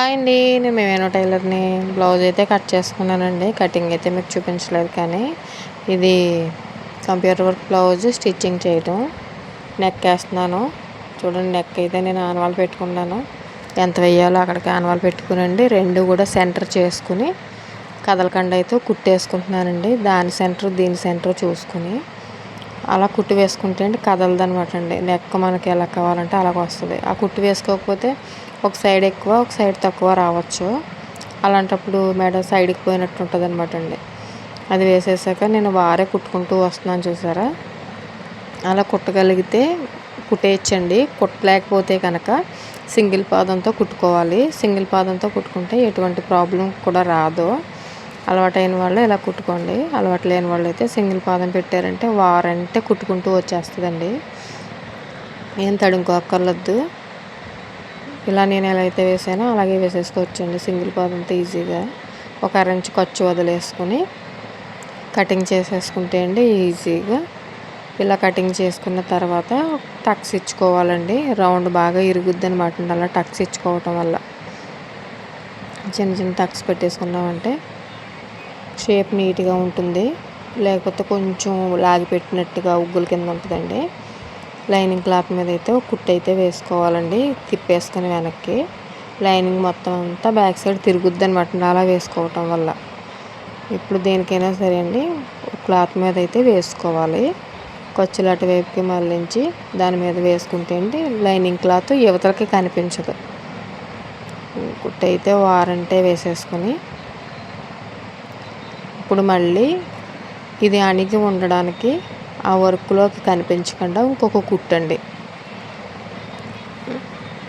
Hi అండి నేను మేమేనో టైలర్ని బ్లౌజ్ అయితే కట్ చేసుకున్నానండి. కటింగ్ అయితే మీకు చూపించలేదు కానీ ఇది కంప్యూటర్ వర్క్ బ్లౌజ్ స్టిచ్చింగ్ చేయటం. నెక్ వేస్తున్నాను. చూడండి నెక్ అయితే నేను ఆనవాలు పెట్టుకున్నాను. ఎంత వేయాలో అక్కడికి ఆనవాలు పెట్టుకునండి. రెండు కూడా సెంటర్ చేసుకుని కదలకండ అయితే కుట్టేసుకుంటున్నానండి. దాని సెంటర్ దీని సెంటర్ చూసుకుని అలా కుట్టు వేసుకుంటే అండి కదలదు అనమాట అండి. నెక్ మనకి ఎలా కావాలంటే అలాగ వస్తుంది. ఆ కుట్టు వేసుకోకపోతే ఒక సైడ్ ఎక్కువ ఒక సైడ్ తక్కువ రావచ్చు. అలాంటప్పుడు మెడ సైడ్కి పోయినట్టు ఉంటుంది అనమాట అండి. అది వేసేసాక నేను వారే కుట్టుకుంటూ వస్తున్నాను చూసారా? అలా కుట్టగలిగితే కుట్టేయచ్చండి. కుట్టలేకపోతే కనుక సింగిల్ పాదంతో కుట్టుకోవాలి. సింగిల్ పాదంతో కుట్టుకుంటే ఎటువంటి ప్రాబ్లం కూడా రాదు. అలవాటైన వాళ్ళు ఇలా కుట్టుకోండి. అలవాటు లేని వాళ్ళు అయితే సింగిల్ పాదం పెట్టారంటే వారంటే కుట్టుకుంటూ వచ్చేస్తుందండి. ఏం తడుముకోక్కర్లొద్దు. ఇలా నేను ఎలా అయితే వేసానో అలాగే వేసేసుకోవచ్చండి సింగిల్ పాదంతో ఈజీగా. ఒక అరంచు ఖర్చు వదిలేసుకుని కటింగ్ చేసేసుకుంటే అండి ఈజీగా. ఇలా కటింగ్ చేసుకున్న తర్వాత టక్స్ ఇచ్చుకోవాలండి. రౌండ్ బాగా ఇరుగుద్ది అనమాట అలా టక్స్ ఇచ్చుకోవటం వల్ల. చిన్న చిన్న టక్స్ పెట్టేసుకున్నామంటే షేప్ నీట్గా ఉంటుంది. లేకపోతే కొంచెం లాగి పెట్టినట్టుగా ఉగ్గుల కింద ఉంటుందండి. లైనింగ్ క్లాత్ మీద అయితే ఒక కుట్టు అయితే వేసుకోవాలండి. తిప్పేసుకొని వెనక్కి. లైనింగ్ మొత్తం అంతా బ్యాక్ సైడ్ తిరుగుద్ది అనమాట అలా వేసుకోవటం వల్ల. ఇప్పుడు దేనికైనా సరే అండి క్లాత్ మీద అయితే వేసుకోవాలి. కొచ్చులాటి వైపుకి మళ్ళించి దాని మీద వేసుకుంటే అండి లైనింగ్ క్లాత్ యువతలకి కనిపించదు. కుట్టు అయితే వారంటే వేసేసుకొని. ఇప్పుడు మళ్ళీ ఇది అణిగి ఉండడానికి ఆ వర్క్లోకి కనిపించకుండా ఇంకొక కుట్టండి.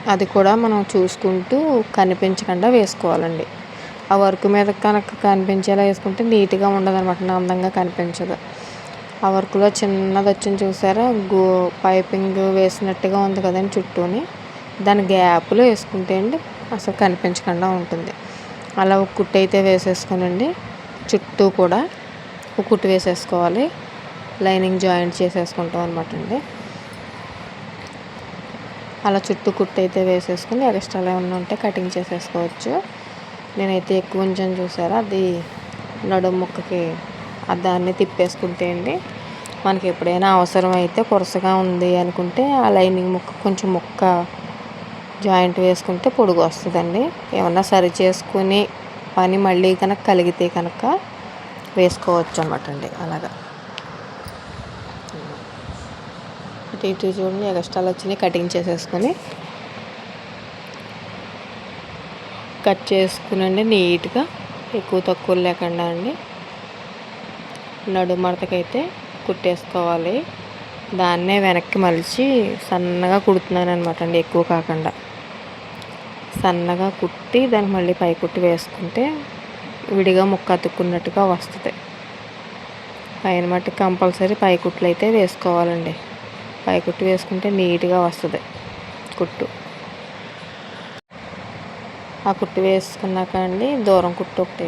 అది కూడా మనం చూసుకుంటూ కనిపించకుండా వేసుకోవాలండి. ఆ వర్క్ మీద కనుక కనిపించేలా వేసుకుంటే నీట్గా ఉండదు అనమాట అందంగా కనిపించదు. ఆ వర్క్లో చిన్నది వచ్చింది చూసారా? గో పైపింగ్ వేసినట్టుగా ఉంది కదండి చుట్టూని. దాని గ్యాప్లో వేసుకుంటే అండి అసలు కనిపించకుండా ఉంటుంది. అలా ఒక కుట్టు అయితే వేసేసుకోనండి. చుట్టూ కూడా ఒక కుట్టు వేసేసుకోవాలి. లైనింగ్ జాయింట్ చేసేసుకుంటాం అనమాట అండి. అలా చుట్టూ కుట్టు అయితే వేసేసుకుని ఎక్స్ట్రాలు ఏమన్నా ఉంటే కటింగ్ చేసేసుకోవచ్చు. నేనైతే ఎక్కువ ఉంచాను చూసారా? అది నడుము ముక్కకి దాన్ని తిప్పేసుకుంటే అండి. మనకి ఎప్పుడైనా అవసరం అయితే కొరసగా ఉంది అనుకుంటే ఆ లైనింగ్ ముక్క కొంచెం ముక్క జాయింట్ వేసుకుంటే పొడుగు వస్తుందండి. ఏమన్నా సరి చేసుకుని పని మళ్ళీ కనుక కలిగితే కనుక వేసుకోవచ్చు అనమాట అండి. అలాగా. ఇటు ఇటు చూడండి ఎగస్ట్రాలు వచ్చినాయి కటింగ్ చేసేసుకొని. కట్ చేసుకునండి నీట్గా ఎక్కువ తక్కువ లేకుండా అండి. నడుమడతకైతే కుట్టేసుకోవాలి. దాన్నే వెనక్కి మలిచి సన్నగా కుడుతున్నాను అనమాట అండి ఎక్కువ కాకుండా. సన్నగా కుట్టి దానికి మళ్ళీ పై కుట్టి వేసుకుంటే విడిగా ముక్క అతుక్కున్నట్టుగా వస్తుంది. పైన మట్టి కంపల్సరీ పై కుట్లు అయితే వేసుకోవాలండి. పై కుట్టు వేసుకుంటే నీట్గా వస్తుంది కుట్టు. ఆ కుట్టు వేసుకున్నాక అండి దూరం కుట్టు ఒకటి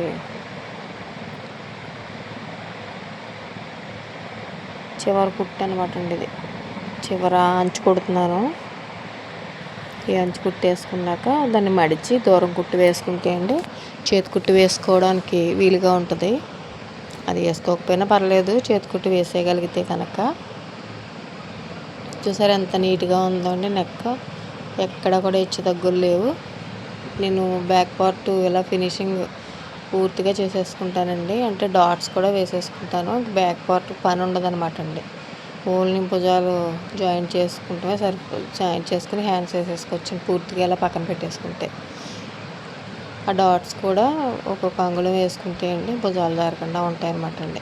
చివరి కుట్టు అనమాట అండి ఇది. చివర అంచు కొడుతున్నాను ఈ అంచు కుట్టు వేసుకున్నాక దాన్ని మడిచి దూరం కుట్టు వేసుకుంటే అండి చేతి కుట్టు వేసుకోవడానికి వీలుగా ఉంటుంది. అది వేసుకోకపోయినా పర్లేదు చేతి కుట్టు వేసేయగలిగితే కనుక. చూసారు ఎంత నీట్గా ఉందో అండి నెక్ ఎక్కడ కూడా హెచ్చు తగ్గులు లేవు. నేను బ్యాక్ పార్ట్ ఇలా ఫినిషింగ్ పూర్తిగా చేసేసుకుంటానండి. అంటే డాట్స్ కూడా వేసేసుకుంటాను. బ్యాక్ పార్ట్ పని ఉండదన్నమాట అండి. ఓన్లీ భుజాలు జాయింట్ చేసుకుంటే సరిపో జాయింట్ చేసుకుని హ్యాండ్స్ వేసేసుకోవచ్చు పూర్తిగా ఇలా పక్కన పెట్టేసుకుంటే. ఆ డాట్స్ కూడా ఒక్కొక్క అంగుళం వేసుకుంటే అండి భుజాలు జారకుండా ఉంటాయన్నమాట అండి.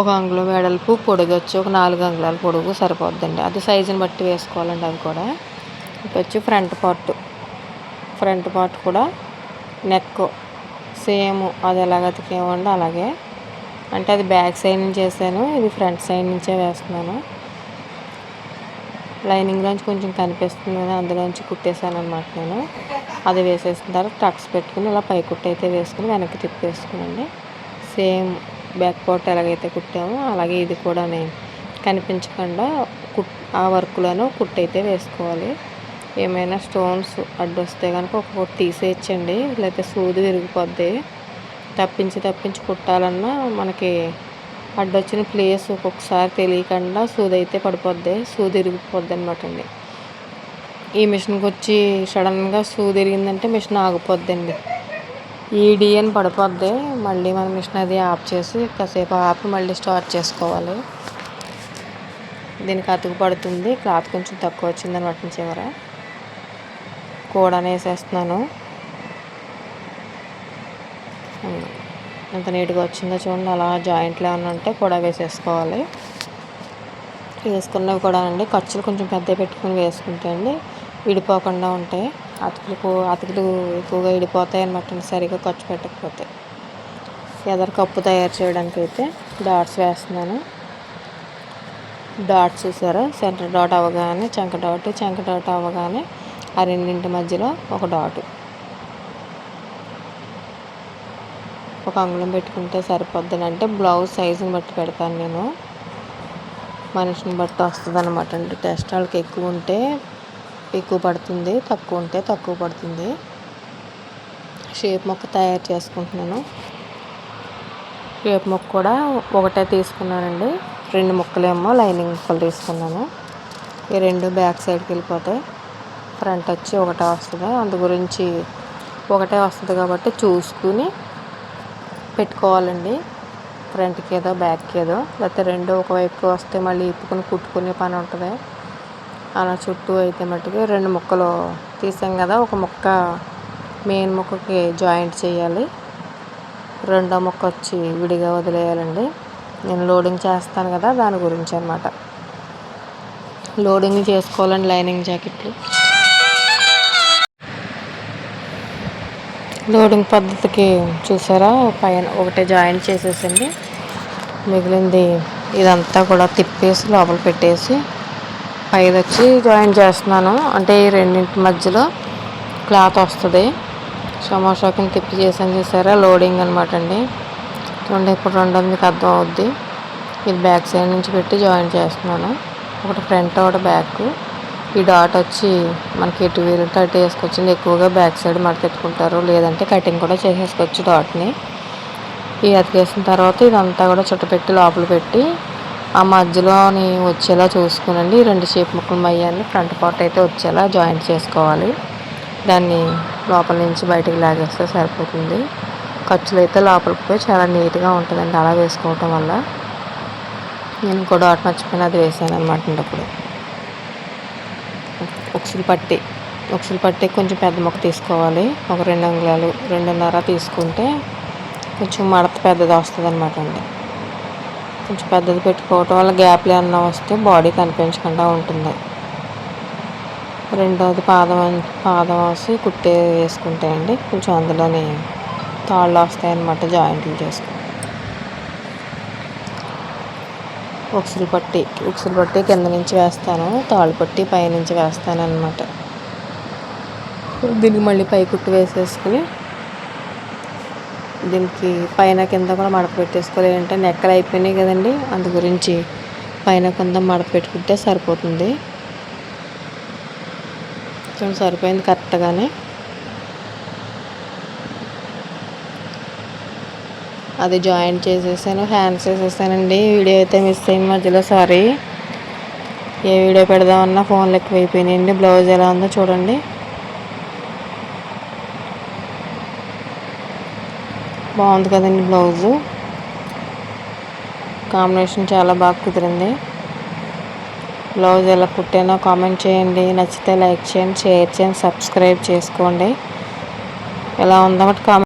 ఒక అంగుళం వెడల్పు పొడుగు వచ్చి ఒక నాలుగు అంగుళాల పొడుగు సరిపోద్దండి. అది సైజుని బట్టి వేసుకోవాలండి అవి కూడా. ఇప్పుడు వచ్చి ఫ్రంట్ పార్ట్ ఫ్రంట్ పార్ట్ కూడా నెక్ సేమ్ అది ఎలాగ అతికేమండి అలాగే. అంటే అది బ్యాక్ సైడ్ నుంచి వేసాను ఇది ఫ్రంట్ సైడ్ నుంచే వేస్తున్నాను. లైనింగ్లోంచి కొంచెం కనిపిస్తుంది కదా అందులోంచి కుట్టేశాను అనమాట నేను. అది వేసేసిన తర్వాత టక్స్ పెట్టుకుని ఇలా పై కుట్టు అయితే వేసుకుని వెనక్కి తిప్పేసుకునండి సేమ్ బ్యాక్ పార్ట్ ఎలాగైతే కుట్టామో అలాగే ఇది కూడా కనిపించకుండా కుట్ ఆ వర్క్లోనూ కుట్ అయితే వేసుకోవాలి. ఏమైనా స్టోన్స్ అడ్డొస్తే కనుక ఒక్కొక్కటి తీసేయచ్చండి. లేకపోతే సూది విరిగిపోద్ది. తప్పించి తప్పించి కుట్టాలన్నా మనకి అడ్డొచ్చిన ప్లేస్ ఒక్కొక్కసారి తెలియకుండా సూది అయితే పడిపోద్ది. సూది విరిగిపోద్ది అనమాట అండి ఈ మిషన్కి వచ్చి సడన్గా సూది విరిగిందంటే మిషన్ ఆగిపోద్దండి. ఈడీ అని పడిపోద్ది. మళ్ళీ మనం మిషన్ అది ఆఫ్ చేసి కాసేపు ఆపి మళ్ళీ స్టార్ట్ చేసుకోవాలి. దీనికి అతుకు పడుతుంది క్లాత్ కొంచెం తక్కువ వచ్చింది అనమాట చివర కూడా వేసేస్తున్నాను. ఎంత నీట్గా వచ్చిందో చూడండి. అలా జాయింట్లు ఏమైనా ఉంటే కూడా వేసేసుకోవాలి. వేసుకున్నవి కూడా అండి ఖర్చులు కొంచెం పెద్ద పెట్టుకుని వేసుకుంటే అండి విడిపోకుండా ఉంటాయి. అతుకులు అతుకులు ఎక్కువగా విడిపోతాయి అనమాట సరిగా ఖర్చు పెట్టకపోతే. ఎదరు కప్పు తయారు చేయడానికి అయితే డాట్స్ వేస్తున్నాను. డాట్స్ చూసారా? సెంటర్ డాట్ అవ్వగానే చంక డాట్ చంక డాట్ అవ్వగానే ఆ రెండింటి మధ్యలో ఒక డాటు. ఒక అంగుళం పెట్టుకుంటే సరిపోద్ది అంటే బ్లౌజ్ సైజుని బట్టి పెడతాను నేను. మనిషిని బట్టి వస్తుంది అనమాట అంటే టెస్ట్ వాళ్ళకి ఎక్కువ ఉంటే ఎక్కువ పడుతుంది తక్కువ ఉంటే తక్కువ పడుతుంది. షేప్ మొక్క తయారు చేసుకుంటున్నాను. షేప్ మొక్క కూడా ఒకటే తీసుకున్నానండి. రెండు ముక్కలేమో లైనింగ్ ముక్కలు తీసుకున్నాను. ఈ రెండు బ్యాక్ సైడ్కి వెళ్ళిపోతాయి. ఫ్రంట్ వచ్చి ఒకటే వస్తుంది. అందు గురించి ఒకటే వస్తుంది కాబట్టి చూసుకుని పెట్టుకోవాలండి. ఫ్రంట్కి ఏదో బ్యాక్కి ఏదో. లేకపోతే రెండు ఒకవైపు వస్తే మళ్ళీ ఇప్పుకుని కుట్టుకునే పని ఉంటుంది. అలా చుట్టూ అయితే మట్టుకు రెండు ముక్కలు తీసాం కదా ఒక ముక్క మెయిన్ ముక్కకి జాయింట్ చేయాలి. రెండో ముక్క వచ్చి విడిగా వదిలేయాలండి. నేను లోడింగ్ చేస్తాను కదా దాని గురించి అనమాట లోడింగ్ చేసుకోవాలండి లైనింగ్ జాకెట్లు. లోడింగ్ పద్ధతికి చూసారా పైన ఒకటే జాయింట్ చేసేసండి మిగిలింది ఇదంతా కూడా తిప్పేసి లోపల పెట్టేసి ఐదు వచ్చి జాయిన్ చేస్తున్నాను. అంటే ఈ రెండింటి మధ్యలో క్లాత్ వస్తుంది. సమోసా కింద తిప్పి చేసాను చేశారా లోడింగ్ అనమాట అండి. చూడండి ఇప్పుడు రెండు మీకు అర్థం అవుద్ది. ఇది బ్యాక్ సైడ్ నుంచి పెట్టి జాయిన్ చేస్తున్నాను. ఒకటి ఫ్రంట్ ఒకటి బ్యాక్. ఈ డాట్ వచ్చి మనకి ఎటు వీలుంటే అటు వేసుకొచ్చింది ఎక్కువగా బ్యాక్ సైడ్ మడతెట్టుకుంటారు లేదంటే కటింగ్ కూడా చేసేసుకోవచ్చు డాట్ని. ఈ అతికేసిన తర్వాత ఇదంతా కూడా చుట్టపెట్టి లోపల పెట్టి ఆ మధ్యలోని వచ్చేలా చూసుకునండి. రెండు షేప్ ముక్కలు మయ్యాన్ని ఫ్రంట్ పార్ట్ అయితే వచ్చేలా జాయింట్ చేసుకోవాలి. దాన్ని లోపల నుంచి బయటకు లాగేస్తే సరిపోతుంది. ఖర్చులు అయితే లోపలికి పోయి చాలా నీట్గా ఉంటుందండి అలా వేసుకోవటం వల్ల. నేను ఇంకో డాట్ మర్చిపోయిన అది వేసాను అనమాట అప్పుడు. ఉక్సులు పట్టి ఉక్సులు పట్టి కొంచెం పెద్ద మొక్క తీసుకోవాలి. ఒక రెండు అంగుళాలు రెండున్నర తీసుకుంటే కొంచెం మడత పెద్దది వస్తుంది అనమాట అండి. కొంచెం పెద్దది పెట్టుకోవటం వల్ల గ్యాప్లు ఏమన్నా వస్తే బాడీ కనిపించకుండా ఉంటుంది. రెండవది పాదం పాదం వేసి కుట్టే వేసుకుంటే అండి కొంచెం అందులోనే తాళ్ళు వస్తాయన్నమాట జాయింట్లు చేసుకుంటే ఉక్సులు పట్టి ఉక్సులు పట్టి కింద నుంచి వేస్తాను తాళ్ళు పట్టి పైనుంచి వేస్తాను అనమాట దీనికి మళ్ళీ పై కుట్టు వేసేసుకుని దీనికి పైన కింద కూడా మడత పెట్టేసుకోవాలి. ఏంటంటే నెక్కలు అయిపోయినాయి కదండి. అందు గురించి పైన కింద మడత పెట్టుకుంటే సరిపోతుంది. సరిపోయింది కరెక్ట్గానే. అది జాయింట్ చేసేసాను హ్యాండ్స్ వేసేసానండి. వీడియో అయితే మిస్ అయింది మధ్యలో సారీ. ఏ వీడియో పెడదామన్నా ఫోన్లు ఎక్కువైపోయినాయండి. బ్లౌజ్ ఎలా ఉందో చూడండి. బాగుంది కదండి బ్లౌజు. కాంబినేషన్ చాలా బాగా కుదిరింది. బ్లౌజ్ ఎలా కుట్టానో కామెంట్ చేయండి. నచ్చితే లైక్ చేయండి షేర్ చేయండి సబ్స్క్రైబ్ చేసుకోండి. ఎలా ఉందో కామెంట్